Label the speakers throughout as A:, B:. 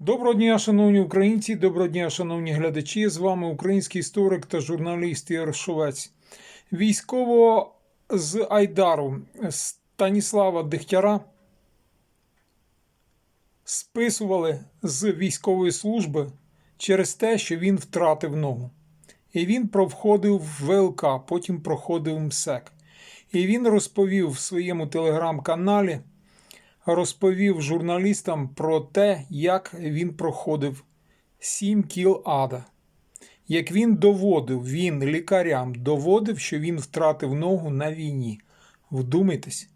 A: Доброго дня, шановні українці, доброго дня, шановні глядачі. З вами український історик та журналіст Ігор Шовець. Військово з Айдару Станіслава Дегтяра списували з військової служби через те, що він втратив ногу. І він проходив в ВЛК, потім проходив МСЕК. І він розповів в своєму телеграм-каналі розповів журналістам про те, як він проходив сім кіл ада. Як він доводив, він лікарям доводив, що він втратив ногу на війні. Вдумайтесь.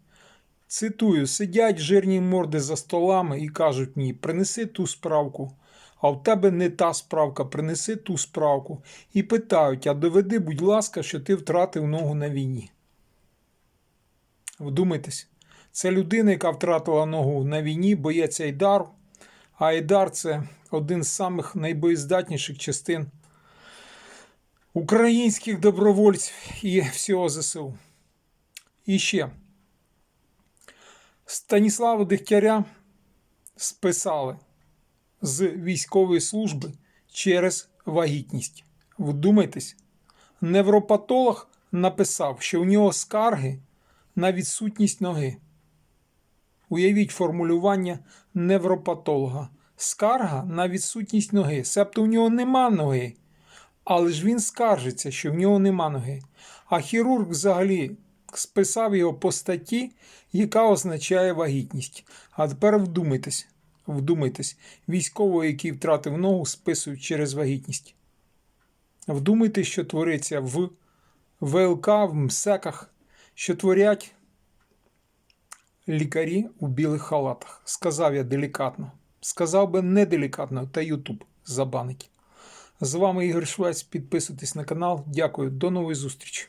A: Цитую: сидять жирні морди за столами і кажуть мені: принеси ту справку. А в тебе не та справка, принеси ту справку. І питають: а доведи, будь ласка, що ти втратив ногу на війні. Вдумайтесь. Це людина, яка втратила ногу на війні, боєць Айдару. А Айдар це один з самих найбоєздатніших частин українських добровольців і всього ЗСУ. І ще Станіслава Дегтяря списали з військової служби через вагітність. Вдумайтесь, невропатолог написав, що у нього скарги на відсутність ноги. Уявіть формулювання невропатолога. Скарга на відсутність ноги. Себто у нього нема ноги. Але ж він скаржиться, що в нього нема ноги. А хірург взагалі списав його по статті, яка означає вагітність. А тепер вдумайтесь, вдумайтесь, військового, який втратив ногу, списують через вагітність. Вдумайтесь, що твориться в ВЛК, в МСЕКах, що творять лікарі у білих халатах. Сказав я делікатно. Сказав би неделікатно, та Ютуб забанить. З вами Ігор Швець. Підписуйтесь на канал. Дякую, до нової зустрічі.